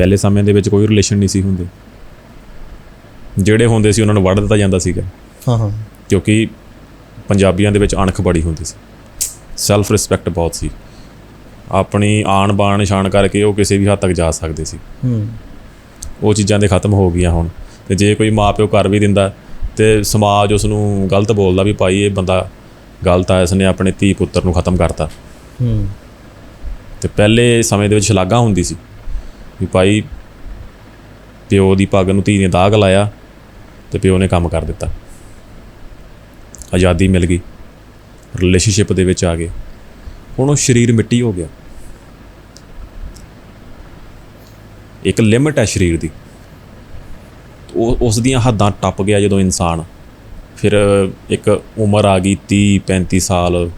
ਪਹਿਲੇ ਸਮੇਂ ਦੇ ਵਿੱਚ ਕੋਈ ਰਿਲੇਸ਼ਨ ਨਹੀਂ ਸੀ ਹੁੰਦੇ। ਜਿਹੜੇ ਹੁੰਦੇ ਸੀ ਉਹਨਾਂ ਨੂੰ ਵੱਢ ਦਿੱਤਾ ਜਾਂਦਾ ਸੀਗਾ। ਹਾਂ ਹਾਂ। ਕਿਉਂਕਿ ਪੰਜਾਬੀਆਂ ਦੇ ਵਿੱਚ ਅਣਖ ਬੜੀ ਹੁੰਦੀ ਸੀ। ਸੈਲਫ ਰਿਸਪੈਕਟ ਬਹੁਤ ਸੀ। ਆਪਣੀ ਆਣ ਬਾਣ ਸ਼ਾਨ ਕਰਕੇ ਉਹ ਕਿਸੇ ਵੀ ਹੱਦ ਤੱਕ ਜਾ ਸਕਦੇ ਸੀ। ਹੂੰ। ਉਹ ਚੀਜ਼ਾਂ ਦੇ ਖਤਮ ਹੋ ਗਈਆਂ ਹੁਣ। ਤੇ ਜੇ ਕੋਈ ਮਾਪਿਓ ਕਰ ਵੀ ਦਿੰਦਾ ਤੇ ਸਮਾਜ ਉਸ ਨੂੰ ਗਲਤ ਬੋਲਦਾ ਵੀ ਭਾਈ ਇਹ ਬੰਦਾ ਗਲਤ ਆ ਇਸਨੇ ਆਪਣੇ ਧੀ ਪੁੱਤਰ ਨੂੰ ਖਤਮ ਕਰਤਾ। ਹੂੰ। ਤੇ ਪਹਿਲੇ ਸਮੇਂ ਦੇ ਵਿੱਚ ਸ਼ਲਾਘਾ ਹੁੰਦੀ ਸੀ। ਵੀ ਭਾਈ ਪਿਓ ਦੀ ਪੱਗ ਨੂੰ ਧੀ ਨੇ ਦਾਗ ਲਾਇਆ ਤੇ ਪਿਓ ਨੇ ਕੰਮ ਕਰ ਦਿੱਤਾ। ਆਜ਼ਾਦੀ ਮਿਲ ਗਈ। ਰਿਲੇਸ਼ਨਸ਼ਿਪ ਦੇ ਵਿੱਚ ਆ ਗਏ। ਹੁਣ ਉਹ ਸਰੀਰ ਮਿੱਟੀ ਹੋ ਗਿਆ। ਇੱਕ ਲਿਮਟ ਹੈ ਸਰੀਰ ਦੀ। ਉਹ ਉਸ ਦੀਆਂ ਹੱਦਾਂ ਟੱਪ ਗਿਆ ਜਦੋਂ ਇਨਸਾਨ। ਫਿਰ ਇੱਕ ਉਮਰ ਆ ਗਈ 30 35 ਸਾਲ।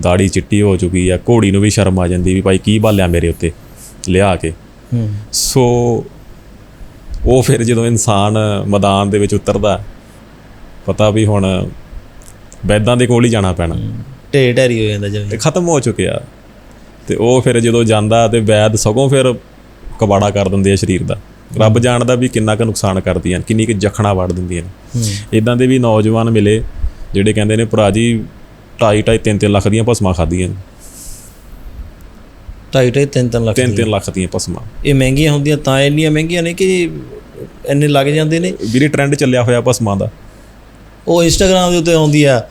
ਦਾੜੀ ਚਿੱਟੀ ਹੋ ਚੁੱਕੀ ਆ। ਘੋੜੀ ਨੂੰ ਵੀ ਸ਼ਰਮ ਆ ਜਾਂਦੀ ਵੀ ਭਾਈ ਕੀ ਬਾਲਿਆ ਮੇਰੇ ਉੱਤੇ? ਲਿਆ ਕੇ। ਸੋ ਉਹ ਫਿਰ ਜਦੋਂ ਇਨਸਾਨ ਮੈਦਾਨ ਦੇ ਵਿੱਚ ਉਤਰਦਾ ਪਤਾ ਵੀ ਹੁਣ ਵੈਦਾਂ ਦੇ ਕੋਲ ਹੀ ਜਾਣਾ ਪੈਣਾ। ਢੇ ਢੇਰੀ ਹੋ ਜਾਂਦਾ ਜਿਵੇਂ। ਖਤਮ ਹੋ ਚੁੱਕਿਆ। ਤੇ ਉਹ ਫਿਰ ਜਦੋਂ ਜਾਂਦਾ ਤੇ ਵੈਦ ਸਗੋਂ ਫਿਰ ਕਬਾੜਾ ਕਰ ਦਿੰਦੇ ਆ ਸਰੀਰ ਦਾ। ਰੱਬ ਜਾਣਦਾ ਵੀ ਕਿੰਨਾ ਕੁ ਨੁਕਸਾਨ ਕਰਦੀਆਂ ਨੇ ਕਿੰਨੀ ਕੁ ਜਖਣਾ ਵੜ ਦਿੰਦੀਆਂ ਨੇ। ਇਦਾਂ ਦੇ ਵੀ ਨੌਜਵਾਨ ਮਿਲੇ ਜਿਹੜੇ ਕਹਿੰਦੇ ਨੇ ਭਰਾ ਜੀ 2.5 2.5 3 ਲੱਖ ਦੀਆਂ ਭਸਮਾਂ ਖਾਧੀਆਂ ਨੇ। ਢਾਈ ਢਾਈ ਤਿੰਨ ਤਿੰਨ ਲੱਖ 3 3 ਲੱਖ ਦੀਆਂ ਭਸਮਾਂ ਇਹ ਮਹਿੰਗੀਆਂ ਹੁੰਦੀਆਂ ਤਾਂ ਇੰਨੀਆਂ ਮਹਿੰਗੀਆਂ ਨੇ ਕਿ ਇੰਨੇ ਲੱਗ ਜਾਂਦੇ ਨੇ। ਵੀਰੇ ਟ੍ਰੈਂਡ ਚੱਲਿਆ ਹੋਇਆ ਭਸਮਾਂ ਦਾ। ਉਹ ਇੰਸਟਾਗ੍ਰam ਦੇ ਉੱਤੇ ਆਉਂਦੀ ਆ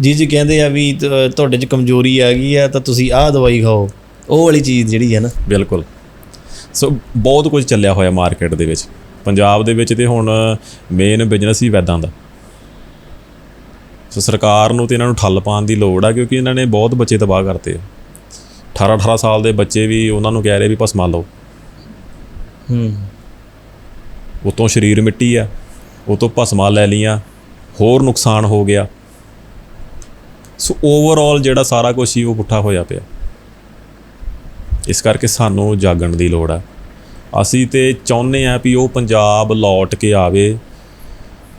ਜੀ ਜੀ ਕਹਿੰਦੇ ਆ ਵੀ ਤੁਹਾਡੇ 'ਚ ਕਮਜ਼ੋਰੀ ਆ ਗਈ ਆ ਤਾਂ ਤੁਸੀਂ ਆਹ ਦਵਾਈ ਖਾਓ। ਉਹ ਵਾਲੀ ਚੀਜ਼ ਜਿਹੜੀ ਹੈ ਨਾ। ਬਿਲਕੁਲ। ਸੋ ਬਹੁਤ ਕੁਝ ਚੱਲਿਆ ਹੋਇਆ ਮਾਰਕੀਟ ਦੇ ਵਿੱਚ। ਪੰਜਾਬ ਦੇ ਵਿੱਚ ਤੇ ਹੁਣ ਮੇਨ ਬਿਜ਼ਨਸ ਹੀ ਵੈਦਾਂ ਦਾ। ਸੋ ਸਰਕਾਰ ਨੂੰ ਤੇ ਇਹਨਾਂ ਨੂੰ ਠੱਲ ਪਾਉਣ ਦੀ ਲੋੜ ਆ ਕਿਉਂਕਿ ਇਹਨਾਂ ਨੇ ਬਹੁਤ ਬੱਚੇ ਤਬਾਹ ਕਰਤੇ ਆ। 18 18 ਸਾਲ ਦੇ ਬੱਚੇ ਵੀ ਉਹਨਾਂ ਨੂੰ ਕਹਿ ਰਹੇ ਵੀ ਭਸਮਾ ਲਓ। ਹੂੰ। ਉਤੋਂ ਸਰੀਰ ਮਿੱਟੀ ਆ ਉਤੋਂ ਭਸਮਾ ਲੈ ਲੀਆਂ ਹੋਰ ਨੁਕਸਾਨ ਹੋ ਗਿਆ। ਸੋ ਓਵਰਆਲ ਜਿਹੜਾ ਸਾਰਾ ਕੁਝ ਹੀ ਉਹ ਪੁੱਠਾ ਹੋਇਆ ਪਿਆ। ਇਸ ਕਰਕੇ ਸਾਨੂੰ ਜਾਗਣ ਦੀ ਲੋੜ ਆ। ਅਸੀਂ ਤੇ ਚਾਹੁੰਦੇ ਆ ਵੀ ਉਹ ਪੰਜਾਬ ਲੌਟ ਕੇ ਆਵੇ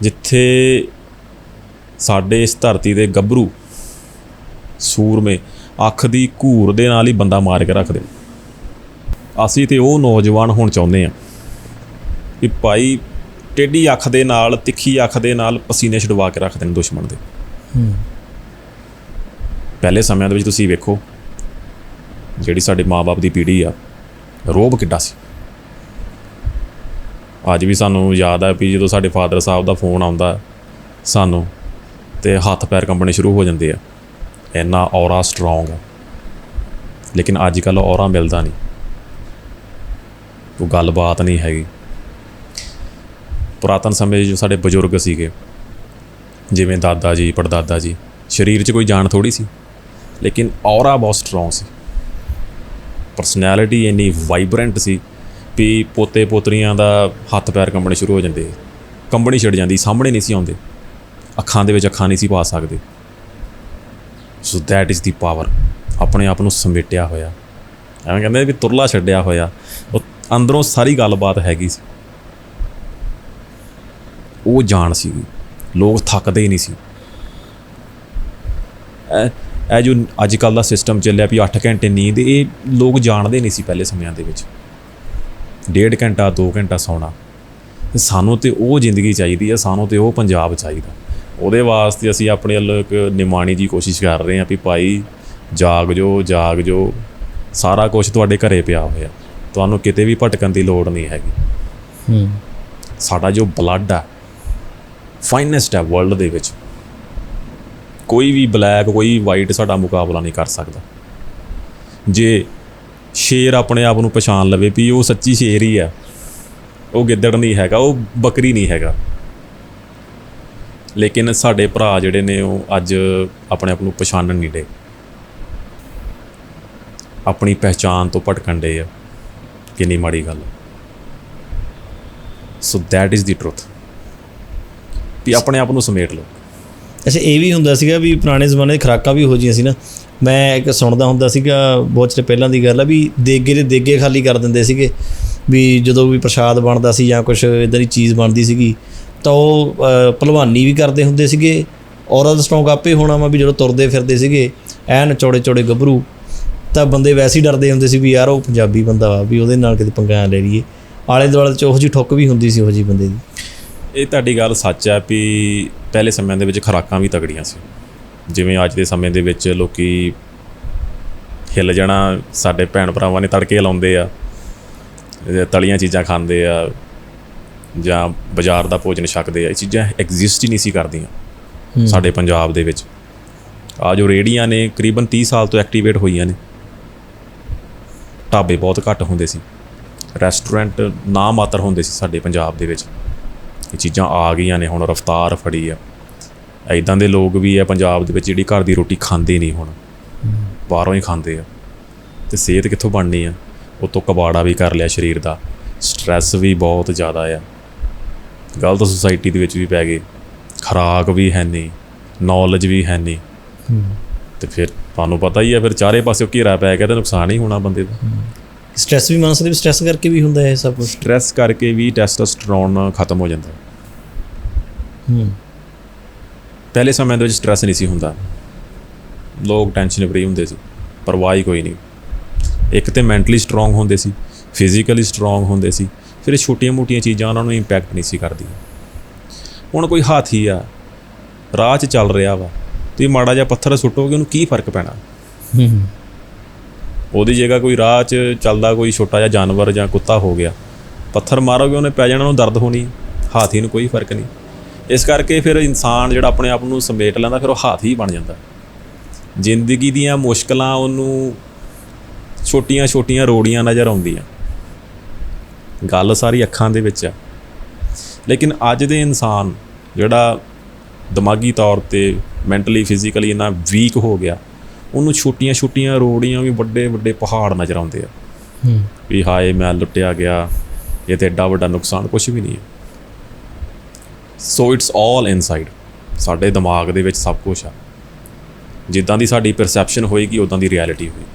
ਜਿੱਥੇ ਸਾਡੇ ਇਸ ਧਰਤੀ ਦੇ ਗੱਭਰੂ ਸੂਰਮੇ ਅੱਖ ਦੀ ਘੂਰ ਦੇ ਨਾਲ ਹੀ ਬੰਦਾ ਮਾਰ ਕੇ ਰੱਖਦੇ ਅਸੀਂ ਤੇ ਉਹ ਨੌਜਵਾਨ ਹੁਣ ਚਾਹੁੰਦੇ ਆ ਵੀ ਭਾਈ ਟੇਢੀ ਅੱਖ ਦੇ ਨਾਲ ਤਿੱਖੀ ਅੱਖ ਦੇ ਨਾਲ ਪਸੀਨੇ ਛਡਵਾ ਕੇ ਰੱਖਦੇ ਨੇ ਦੁਸ਼ਮਣ ਦੇ। ਹੂੰ। ਪਹਿਲੇ ਸਮਿਆਂ ਦੇ ਵਿੱਚ ਤੁਸੀਂ ਵੇਖੋ ਜਿਹੜੀ ਸਾਡੇ ਮਾਪੇ ਦੀ ਪੀੜ੍ਹੀ ਆ ਰੋਬ ਕਿੱਡਾ ਸੀ। ਅੱਜ ਵੀ ਸਾਨੂੰ ਯਾਦ ਆ ਵੀ ਜਦੋਂ ਸਾਡੇ ਫਾਦਰ ਸਾਹਿਬ ਦਾ ਫੋਨ ਆਉਂਦਾ ਸਾਨੂੰ ਤੇ ਹੱਥ ਪੈਰ ਕੰਬਣੇ ਸ਼ੁਰੂ ਹੋ ਜਾਂਦੇ ਆ। ਇੰਨਾ ਔਰਾ ਸਟਰੋਂਗ ਆ। ਲੇਕਿਨ ਅੱਜ ਕੱਲ ਔਰਾ ਮਿਲਦਾ ਨਹੀਂ। ਕੋਈ ਗੱਲਬਾਤ ਨਹੀਂ ਹੈਗੀ। ਪੁਰਾਤਨ ਸਮੇਂ 'ਚ ਜੋ ਸਾਡੇ ਬਜ਼ੁਰਗ ਸੀਗੇ, ਜਿਵੇਂ ਦਾਦਾ ਜੀ, ਪੜਦਾਦਾ ਜੀ, ਸਰੀਰ 'ਚ ਕੋਈ ਜਾਨ ਥੋੜੀ ਸੀ, ਲੇਕਿਨ ਔਰਾ ਬਹੁਤ ਸਟਰੋਂਗ ਸੀ। ਪਰਸਨੈਲਿਟੀ ਇੰਨੀ ਵਾਈਬ੍ਰੈਂਟ ਸੀ ਵੀ ਪੋਤੇ ਪੋਤਰੀਆਂ ਦਾ ਹੱਥ ਪੈਰ ਕੰਬਣੇ ਸ਼ੁਰੂ ਹੋ ਜਾਂਦੇ। ਕੰਬਣੀ ਛਿੜ ਜਾਂਦੀ, ਸਾਹਮਣੇ ਨਹੀਂ ਸੀ ਆਉਂਦੇ। ਅੱਖਾਂ ਦੇ ਵਿੱਚ ਅੱਖਾਂ ਨਹੀਂ ਸੀ ਪਾ ਸਕਦੇ। So that is the power ਆਪਣੇ ਆਪ ਨੂੰ ਸਮੇਟਿਆ ਹੋਇਆ। ਐਵੇਂ ਕਹਿੰਦੇ ਵੀ ਤੁਰਲਾ ਛੱਡਿਆ ਹੋਇਆ। ਉਹ ਅੰਦਰੋਂ ਸਾਰੀ ਗੱਲਬਾਤ ਹੈਗੀ ਸੀ। ਉਹ ਜਾਣ ਸੀ। ਲੋਕ ਥੱਕਦੇ ਹੀ ਨਹੀਂ ਸੀ। ਇਹ ਜੋ ਅੱਜ ਕੱਲ ਦਾ ਸਿਸਟਮ ਚੱਲਿਆ ਵੀ 8 ਘੰਟੇ ਨੀਂਦ, ਇਹ ਲੋਕ ਜਾਣਦੇ ਨਹੀਂ ਸੀ ਪਹਿਲੇ ਸਮਿਆਂ ਦੇ ਵਿੱਚ। ਡੇਢ ਘੰਟਾ 2 ਘੰਟਾ ਸੌਣਾ। ਸਾਨੂੰ ਤੇ ਉਹ ਜ਼ਿੰਦਗੀ ਚਾਹੀਦੀ ਹੈ ਸਾਨੂੰ ਤੇ ਉਹ ਪੰਜਾਬ ਚਾਹੀਦਾ। ਉਹਦੇ ਵਾਸਤੇ ਅਸੀਂ ਆਪਣੇ ਵੱਲੋਂ ਇੱਕ ਨਿਮਾਣੀ ਜੀ ਕੋਸ਼ਿਸ਼ ਕਰ ਰਹੇ ਹਾਂ ਵੀ ਭਾਈ ਜਾਗ ਜੋ ਜਾਗ ਜੋ। ਸਾਰਾ ਕੁਝ ਤੁਹਾਡੇ ਘਰੇ ਪਿਆ ਹੋਇਆ। ਤੁਹਾਨੂੰ ਕਿਤੇ ਵੀ ਭਟਕਣ ਦੀ ਲੋੜ ਨਹੀਂ ਹੈਗੀ। ਹੂੰ। ਸਾਡਾ ਜੋ ਬਲੱਡ ਆ ਫਾਈਨੈਸਟ ਹੈ ਵਰਲਡ ਦੇ ਵਿੱਚ। ਕੋਈ ਵੀ ਬਲੈਕ ਕੋਈ ਵਾਈਟ ਸਾਡਾ ਮੁਕਾਬਲਾ ਨਹੀਂ ਕਰ ਸਕਦਾ। ਜੇ ਸ਼ੇਰ ਆਪਣੇ ਆਪ ਨੂੰ ਪਛਾਣ ਲਵੇ ਵੀ ਉਹ ਸੱਚੀ ਸ਼ੇਰ ਹੀ ਆ ਉਹ ਗਿੱਦੜ ਨਹੀਂ ਹੈਗਾ ਉਹ ਬੱਕਰੀ ਨਹੀਂ ਹੈਗਾ। ਲੇਕਿਨ ਸਾਡੇ ਭਰਾ ਜਿਹੜੇ ਨੇ ਉਹ ਅੱਜ ਆਪਣੇ ਆਪ ਨੂੰ ਪਛਾਣਨ ਨਹੀਂ ਡੇ। ਆਪਣੀ ਪਹਿਚਾਨ ਤੋਂ ਭਟਕਣ ਡੇ ਆ। ਕਿੰਨੀ ਮਾੜੀ ਗੱਲ so that is the truth ਵੀ ਆਪਣੇ ਆਪ ਨੂੰ ਸਮੇਟ ਲਓ। ਅੱਛਾ, ਇਹ ਵੀ ਹੁੰਦਾ ਸੀਗਾ ਵੀ ਪੁਰਾਣੇ ਜ਼ਮਾਨੇ ਦੀ ਖਰਾਕਾਂ ਵੀ ਹੋ ਜੀਆਂ ਸੀ ਨਾ। ਮੈਂ ਇੱਕ ਸੁਣਦਾ ਹੁੰਦਾ ਸੀਗਾ, ਬਹੁਤ ਚਿਰ ਪਹਿਲਾਂ ਦੀ ਗੱਲ ਆ, ਵੀ ਦੇਗੇ ਦੇ ਦੇਗੇ ਖਾਲੀ ਕਰ ਦਿੰਦੇ ਸੀਗੇ। ਵੀ ਜਦੋਂ ਵੀ ਪ੍ਰਸ਼ਾਦ ਬਣਦਾ ਸੀ ਜਾਂ ਕੁਝ ਇਦਾਂ ਦੀ ਚੀਜ਼ ਬਣਦੀ ਸੀਗੀ ਤਾਂ ਉਹ ਅ, ਭਲਵਾਨੀ ਵੀ ਕਰਦੇ ਹੁੰਦੇ ਸੀਗੇ। ਔਰਤ ਸਟਰੋਂਗ ਆਪੇ ਹੋਣਾ ਵਾ ਵੀ ਜਦੋਂ ਤੁਰਦੇ ਫਿਰਦੇ ਸੀਗੇ ਐਨ ਚੌੜੇ ਚੌੜੇ ਗੱਭਰੂ ਤਾਂ ਬੰਦੇ ਵੈਸੇ ਹੀ ਡਰਦੇ ਹੁੰਦੇ ਸੀ ਵੀ ਯਾਰ ਉਹ ਪੰਜਾਬੀ ਬੰਦਾ ਵਾ ਵੀ ਉਹਦੇ ਨਾਲ ਕਿਤੇ ਪੰਗਾ ਲੈ ਲਈਏ। ਆਲੇ ਦੁਆਲੇ ਚ ਉਹੋ ਜਿਹੀ ਠੁੱਕ ਵੀ ਹੁੰਦੀ ਸੀ ਉਹੋ ਜਿਹੀ ਬੰਦੇ ਦੀ। ਇਹ ਤੁਹਾਡੀ ਗੱਲ ਸੱਚ ਆ ਵੀ ਪਹਿਲੇ ਸਮਿਆਂ ਦੇ ਵਿੱਚ ਖੁਰਾਕਾਂ ਵੀ ਤਗੜੀਆਂ ਸੀ। ਜਿਵੇਂ ਅੱਜ ਦੇ ਸਮੇਂ ਦੇ ਵਿੱਚ ਲੋਕੀ ਹਿੱਲ ਜਾਣਾ ਸਾਡੇ ਭੈਣ ਭਰਾਵਾਂ ਨੇ ਤੜਕੇ ਲਾਉਂਦੇ ਆ ਤਲੀਆਂ ਚੀਜ਼ਾਂ ਖਾਂਦੇ ਆ ਜਾਂ ਬਾਜ਼ਾਰ ਦਾ ਭੋਜਨ ਛਕਦੇ ਆ ਇਹ ਚੀਜ਼ਾਂ ਐਗਜ਼ਿਸਟ ਹੀ ਨਹੀਂ ਸੀ ਕਰਦੀਆਂ ਸਾਡੇ ਪੰਜਾਬ ਦੇ ਵਿੱਚ। ਆ ਜੋ ਰੇੜੀਆਂ ਨੇ ਕਰੀਬਨ 30 ਸਾਲ ਤੋਂ ਐਕਟੀਵੇਟ ਹੋਈਆਂ ਨੇ। ਢਾਬੇ ਬਹੁਤ ਘੱਟ ਹੁੰਦੇ ਸੀ। ਰੈਸਟੋਰੈਂਟ ਨਾ ਮਾਤਰ ਹੁੰਦੇ ਸੀ ਸਾਡੇ ਪੰਜਾਬ ਦੇ ਵਿੱਚ। ਇਹ ਚੀਜ਼ਾਂ ਆ ਗਈਆਂ ਨੇ ਹੁਣ ਰਫਤਾਰ ਫੜੀ ਆ। ਐਦਾਂ ਦੇ ਲੋਕ ਵੀ ਆ ਪੰਜਾਬ ਦੇ ਵਿੱਚ ਜਿਹੜੀ ਘਰ ਦੀ ਰੋਟੀ ਖਾਂਦੇ ਨਹੀਂ ਹੁਣ। ਬਾਹਰੋਂ ਹੀ ਖਾਂਦੇ ਆ। ਤੇ ਸਿਹਤ ਕਿੱਥੋਂ ਬਣਨੀ ਆ? ਉਤੋਂ ਕਬਾੜਾ ਵੀ ਕਰ ਲਿਆ ਸਰੀਰ ਦਾ। ਸਟ੍ਰੈਸ ਵੀ ਬਹੁਤ ਜ਼ਿਆਦਾ ਆ। ਗਲਤ ਸੁਸਾਇਟੀ ਦੇ ਵਿੱਚ ਵੀ ਪੈ ਗਏ। ਖੁਰਾਕ ਵੀ ਹੈ ਨਹੀਂ ਨੌਲੇਜ ਵੀ ਹੈ ਨਹੀਂ ਤੇ ਫਿਰ ਤੁਹਾਨੂੰ ਪਤਾ ਹੀ ਆ ਫਿਰ ਚਾਰੇ ਪਾਸਿਓਂ ਘੇਰਾ ਪੈ ਗਿਆ ਤੇ ਨੁਕਸਾਨ ਹੀ ਹੋਣਾ ਬੰਦੇ ਦਾ। ਸਟ੍ਰੈਸ ਵੀ ਮੰਨ ਸਕਦੇ ਵੀ ਸਟ੍ਰੈਸ ਕਰਕੇ ਵੀ ਹੁੰਦਾ ਇਹ ਸਭ ਕੁਝ ਸਟ੍ਰੈਸ ਕਰਕੇ ਵੀ ਟੈਸਟੋਸਟਰੋਨ ਖਤਮ ਹੋ ਜਾਂਦਾ। ਹੂੰ। ਪਹਿਲੇ ਸਮੇਂ ਦੇ ਵਿੱਚ ਸਟ੍ਰੈਸ ਨਹੀਂ ਸੀ ਹੁੰਦਾ। ਲੋਕ ਟੈਨਸ਼ਨ ਫਰੀ ਹੁੰਦੇ ਸੀ ਪਰਵਾਹ ਹੀ ਕੋਈ ਨਹੀਂ। ਇੱਕ ਤੇ ਮੈਂਟਲੀ ਸਟਰੋਂਗ ਹੁੰਦੇ ਸੀ ਫਿਜ਼ੀਕਲੀ ਸਟਰੋਂਗ ਹੁੰਦੇ ਸੀ ਫਿਰ ਇਹ ਛੋਟੀਆਂ-ਮੋਟੀਆਂ ਚੀਜ਼ਾਂ ਉਹਨਾਂ ਨੂੰ ਇੰਪੈਕਟ ਨਹੀਂ ਸੀ ਕਰਦੀਆਂ। ਹੁਣ ਕੋਈ ਹਾਥੀ ਆ ਰਾਹ 'ਚ ਚੱਲ ਰਿਹਾ ਵਾ ਤੁਸੀਂ ਮਾੜਾ ਜਿਹਾ ਪੱਥਰ ਸੁੱਟੋਗੇ ਉਹਨੂੰ ਕੀ ਫ਼ਰਕ ਪੈਣਾ? ਹੂੰ। ਉਹਦੀ ਜਗ੍ਹਾ ਕੋਈ ਰਾਹ 'ਚ ਚੱਲਦਾ ਕੋਈ ਛੋਟਾ ਜਿਹਾ ਜਾਨਵਰ ਜਾਂ ਕੁੱਤਾ ਹੋ ਗਿਆ ਪੱਥਰ ਮਾਰੋਗੇ ਉਹਨੇ ਪੈ ਜਾਣਾ ਉਹਨੂੰ ਦਰਦ ਹੋਣੀ। ਹਾਥੀ ਨੂੰ ਕੋਈ ਫ਼ਰਕ ਨਹੀਂ। ਇਸ ਕਰਕੇ ਫਿਰ ਇਨਸਾਨ ਜਿਹੜਾ ਆਪਣੇ ਆਪ ਨੂੰ ਸਮੇਟ ਲੈਂਦਾ ਫਿਰ ਉਹ ਹਾਥੀ ਬਣ ਜਾਂਦਾ। ਜ਼ਿੰਦਗੀ ਦੀਆਂ ਮੁਸ਼ਕਲਾਂ ਉਹਨੂੰ ਛੋਟੀਆਂ-ਛੋਟੀਆਂ ਰੋੜੀਆਂ ਨਜ਼ਰ ਆਉਂਦੀਆਂ। ਗੱਲ ਸਾਰੀ ਅੱਖਾਂ ਦੇ ਵਿੱਚ ਆ। ਲੇਕਿਨ ਅੱਜ ਦੇ ਇਨਸਾਨ ਜਿਹੜਾ ਦਿਮਾਗੀ ਤੌਰ ਤੇ ਮੈਂਟਲੀ ਫਿਜ਼ੀਕਲੀ ਇੰਨਾ ਵੀਕ ਹੋ ਗਿਆ ਉਹਨੂੰ ਛੋਟੀਆਂ-ਛੋਟੀਆਂ ਰੋੜੀਆਂ ਵੀ ਵੱਡੇ-ਵੱਡੇ ਪਹਾੜ ਨਜ਼ਰ ਆਉਂਦੇ ਆ। ਹੂੰ। ਵੀ ਹਾਏ ਮੈਂ ਲੁੱਟਿਆ ਗਿਆ ਇਹ ਤੇ ਐਡਾ ਵੱਡਾ ਨੁਕਸਾਨ ਕੁਝ ਵੀ ਨਹੀਂ ਹੈ ਸੋ ਇਟਸ ਆਲ ਇਨਸਾਈਡ ਸਾਡੇ ਦਿਮਾਗ ਦੇ ਵਿੱਚ ਸਭ ਕੁਝ ਆ। ਜਿੱਦਾਂ ਦੀ ਸਾਡੀ ਪਰਸੈਪਸ਼ਨ ਹੋਏਗੀ ਉਦਾਂ ਦੀ ਰਿਐਲਿਟੀ ਹੋਏਗੀ।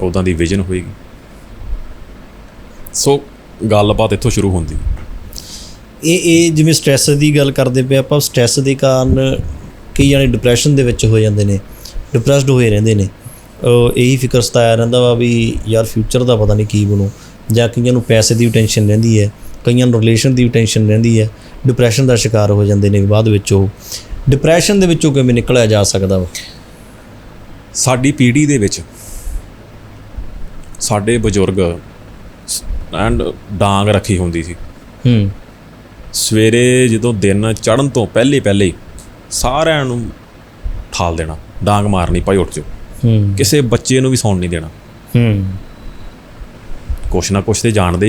ਉਦਾਂ ਦੀ ਵਿਜ਼ਨ ਹੋਏਗੀ। ਸੋ ਗੱਲਬਾਤ ਇੱਥੋਂ ਸ਼ੁਰੂ ਹੁੰਦੀ। ਇਹ ਇਹ ਜਿਵੇਂ ਸਟ੍ਰੈਸ ਦੀ ਗੱਲ ਕਰਦੇ ਪਏ ਆਪਾਂ ਸਟ੍ਰੈਸ ਦੇ ਕਾਰਨ ਕਈ ਜਾਣੇ ਡਿਪਰੈਸ਼ਨ ਦੇ ਵਿੱਚ ਹੋ ਜਾਂਦੇ ਨੇ ਡਿਪਰੈਸਡ ਹੋਏ ਰਹਿੰਦੇ ਨੇ। ਉਹ ਇਹੀ ਫਿਕਰ ਸਤਾਇਆ ਰਹਿੰਦਾ ਵਾ ਵੀ ਯਾਰ ਫਿਊਚਰ ਦਾ ਪਤਾ ਨਹੀਂ ਕੀ ਬਣੂ ਜਾਂ ਕਈਆਂ ਨੂੰ ਪੈਸੇ ਦੀ ਟੈਨਸ਼ਨ ਰਹਿੰਦੀ ਹੈ ਕਈਆਂ ਨੂੰ ਰਿਲੇਸ਼ਨ ਦੀ ਟੈਨਸ਼ਨ ਰਹਿੰਦੀ ਹੈ ਡਿਪਰੈਸ਼ਨ ਦਾ ਸ਼ਿਕਾਰ ਹੋ ਜਾਂਦੇ ਨੇ ਬਾਅਦ ਵਿੱਚ ਉਹ। ਡਿਪਰੈਸ਼ਨ ਦੇ ਵਿੱਚੋਂ ਕਿਵੇਂ ਨਿਕਲਿਆ ਜਾ ਸਕਦਾ ਵਾ? ਸਾਡੀ ਪੀੜ੍ਹੀ ਦੇ ਵਿੱਚ ਸਾਡੇ ਬਜ਼ੁਰਗ ਐਂਡ ਡਾਂਗ ਰੱਖੀ ਹੁੰਦੀ ਸੀ। ਹੂੰ। ਸਵੇਰੇ ਜਦੋਂ ਦਿਨ ਚੜ੍ਹਨ ਤੋਂ ਪਹਿਲੇ ਪਹਿਲੇ ਸਾਰਿਆਂ ਨੂੰ ਠਾਲ ਦੇਣਾ ਡਾਂਗ ਮਾਰਨੀ ਭਾਈ ਉੱਠ ਜਾਓ। ਹੂੰ। ਕਿਸੇ ਬੱਚੇ ਨੂੰ ਵੀ ਸੌਣ ਨਹੀਂ ਦੇਣਾ। ਹੂੰ। ਕੁਛ ਨਾ ਕੁਛ ਤੇ ਜਾਣਦੇ